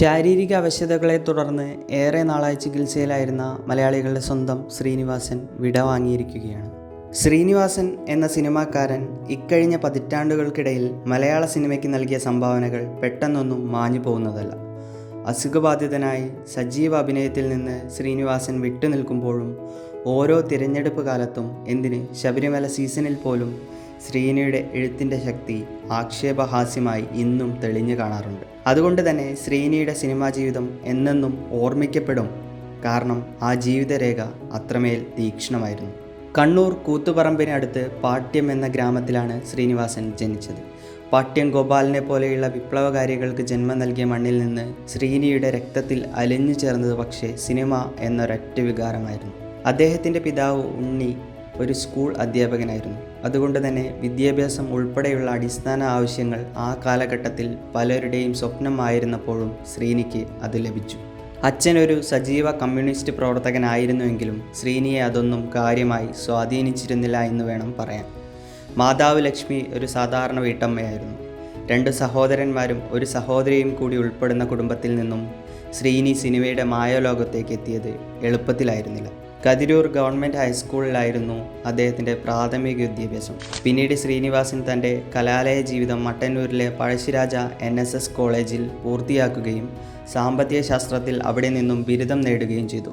ശാരീരിക അവശതകളെ തുടർന്ന് ഏറെ നാളായി ചികിത്സയിലായിരുന്ന മലയാളികളുടെ സ്വന്തം ശ്രീനിവാസൻ വിട വാങ്ങിയിരിക്കുകയാണ്. ശ്രീനിവാസൻ എന്ന സിനിമാക്കാരൻ ഇക്കഴിഞ്ഞ പതിറ്റാണ്ടുകൾക്കിടയിൽ മലയാള സിനിമയ്ക്ക് നൽകിയ സംഭാവനകൾ പെട്ടെന്നൊന്നും മാഞ്ഞു പോകുന്നതല്ല. അസുഖബാധിതനായി സജീവ അഭിനയത്തിൽ നിന്ന് ശ്രീനിവാസൻ വിട്ടുനിൽക്കുമ്പോഴും ഓരോ തിരഞ്ഞെടുപ്പ് കാലത്തും എന്തിന് ശബരിമല സീസണിൽ പോലും ശ്രീനിയുടെ എഴുത്തിന്റെ ശക്തി ആക്ഷേപഹാസ്യമായി ഇന്നും തെളിഞ്ഞു കാണാറുണ്ട്. അതുകൊണ്ട് തന്നെ ശ്രീനിയുടെ സിനിമാ ജീവിതം എന്നെന്നും ഓർമ്മിക്കപ്പെടും. കാരണം ആ ജീവിതരേഖ അത്രമേൽ തീക്ഷ്ണമായിരുന്നു. കണ്ണൂർ കൂത്തുപറമ്പിനടുത്ത് പാട്യം എന്ന ഗ്രാമത്തിലാണ് ശ്രീനിവാസൻ ജനിച്ചത്. പാട്യം ഗോപാലിനെ പോലെയുള്ള വിപ്ലവകാരികൾക്ക് ജന്മം നൽകിയ മണ്ണിൽ നിന്ന് ശ്രീനിയുടെ രക്തത്തിൽ അലിഞ്ഞു ചേർന്നത് പക്ഷേ സിനിമ എന്നൊരൊറ്റ വികാരമായിരുന്നു. അദ്ദേഹത്തിന്റെ പിതാവ് ഉണ്ണി ഒരു സ്കൂൾ അധ്യാപകനായിരുന്നു. അതുകൊണ്ട് തന്നെ വിദ്യാഭ്യാസം ഉൾപ്പെടെയുള്ള അടിസ്ഥാന ആവശ്യങ്ങൾ ആ കാലഘട്ടത്തിൽ പലരുടെയും സ്വപ്നമായിരുന്നപ്പോഴും ശ്രീനിക്ക് അത് ലഭിച്ചു. അച്ഛനൊരു സജീവ കമ്മ്യൂണിസ്റ്റ് പ്രവർത്തകനായിരുന്നുവെങ്കിലും ശ്രീനിയെ അതൊന്നും കാര്യമായി സ്വാധീനിച്ചിരുന്നില്ല എന്ന് വേണം പറയാൻ. മാതാവ് ലക്ഷ്മി ഒരു സാധാരണ വീട്ടമ്മയായിരുന്നു. രണ്ട് സഹോദരന്മാരും ഒരു സഹോദരിയും കൂടി ഉൾപ്പെടുന്ന കുടുംബത്തിൽ നിന്നും ശ്രീനി സിനിമയുടെ മായലോകത്തേക്ക് എത്തിയത് എളുപ്പത്തിലായിരുന്നില്ല. കതിരൂർ ഗവൺമെന്റ് ഹൈസ്കൂളിലായിരുന്നു അദ്ദേഹത്തിന്റെ പ്രാഥമിക വിദ്യാഭ്യാസം. പിന്നീട് ശ്രീനിവാസൻ തന്റെ കലാലയ ജീവിതം മട്ടന്നൂരിലെ പഴശ്ശിരാജ എൻ എസ് എസ് കോളേജിൽ പൂർത്തിയാക്കുകയും സാമ്പത്തിക ശാസ്ത്രത്തിൽ അവിടെ നിന്നും ബിരുദം നേടുകയും ചെയ്തു.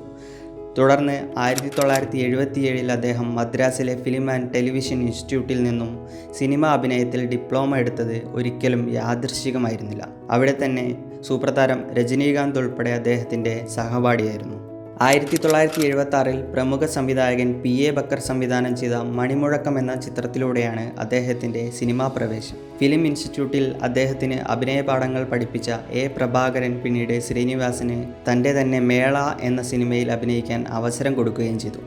തുടർന്ന് ആയിരത്തി തൊള്ളായിരത്തി എഴുപത്തിയേഴിൽ അദ്ദേഹം മദ്രാസിലെ ഫിലിം ആൻഡ് ടെലിവിഷൻ ഇൻസ്റ്റിറ്റ്യൂട്ടിൽ നിന്നും സിനിമ അഭിനയത്തിൽ ഡിപ്ലോമ എടുത്തത് ഒരിക്കലും യാദൃശ്ചികമായിരുന്നില്ല അവിടെ തന്നെ സൂപ്രതാരം രജനീകാന്ത് ഉൾപ്പെടെ അദ്ദേഹത്തിന്റെ സഹപാഠിയായിരുന്നു. ആയിരത്തി തൊള്ളായിരത്തി എഴുപത്തി ആറിൽ പ്രമുഖ സംവിധായകൻ പി എ ബക്കർ സംവിധാനം ചെയ്ത മണിമുഴക്കം എന്ന ചിത്രത്തിലൂടെയാണ് അദ്ദേഹത്തിന്റെ സിനിമാ പ്രവേശം. ഫിലിം ഇൻസ്റ്റിറ്റ്യൂട്ടിൽ അദ്ദേഹത്തിന് അഭിനയ പാഠങ്ങൾ പഠിപ്പിച്ച എ പ്രഭാകരൻ പിന്നീട് ശ്രീനിവാസന് തന്റെ തന്നെ മേള എന്ന സിനിമയിൽ അഭിനയിക്കാൻ അവസരം കൊടുക്കുകയും ചെയ്തു.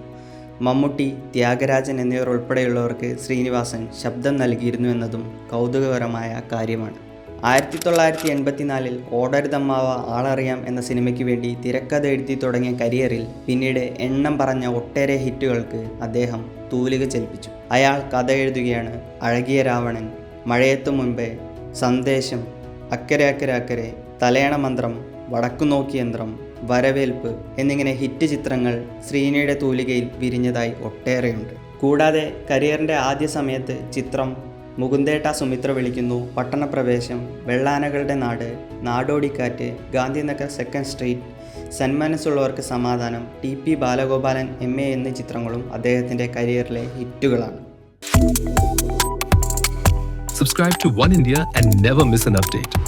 മമ്മൂട്ടി ത്യാഗരാജൻ എന്നിവർ ഉൾപ്പെടെയുള്ളവർക്ക് ശ്രീനിവാസൻ ശബ്ദം നൽകിയിരുന്നു എന്നതും കൗതുകകരമായ കാര്യമാണ്. ആയിരത്തി തൊള്ളായിരത്തി എൺപത്തിനാലിൽ ഓടരുതമ്മാവ ആളറിയാം എന്ന സിനിമയ്ക്ക് വേണ്ടി തിരക്കഥ എഴുതി തുടങ്ങിയ കരിയറിൽ പിന്നീട് എണ്ണം പറഞ്ഞ ഒട്ടേറെ ഹിറ്റുകൾക്ക് അദ്ദേഹം തൂലിക ചലിപ്പിച്ചു. അയാൾ കഥ എഴുതുകയാണ് അഴകിയ രാവണൻ മഴയത്തു മുൻപേ സന്ദേശം അക്കരെ അക്കരെ അക്കരെ തലയണ മന്ത്രം വടക്കുനോക്കി യന്ത്രം വരവേൽപ്പ് എന്നിങ്ങനെ ഹിറ്റ് ചിത്രങ്ങൾ ശ്രീനിയുടെ തൂലികയിൽ വിരിഞ്ഞതായി ഒട്ടേറെയുണ്ട്. കൂടാതെ കരിയറിന്റെ ആദ്യ സമയത്ത് ചിത്രം മുകുന്ദേട്ട സുമിത്ര വിളിക്കുന്നു. Pattanapravesham. Vellanakalude Nadu. Nadodikkattu. Gandhinagar second street. Sanmanassullavarkku Samadhanam. T P Balagopalan M A എന്നീ ചിത്രങ്ങളും അദ്ദേഹത്തിന്റെ കരിയറിലെ ഹിറ്റുകളാണ്. Subscribe to One India and never miss an update.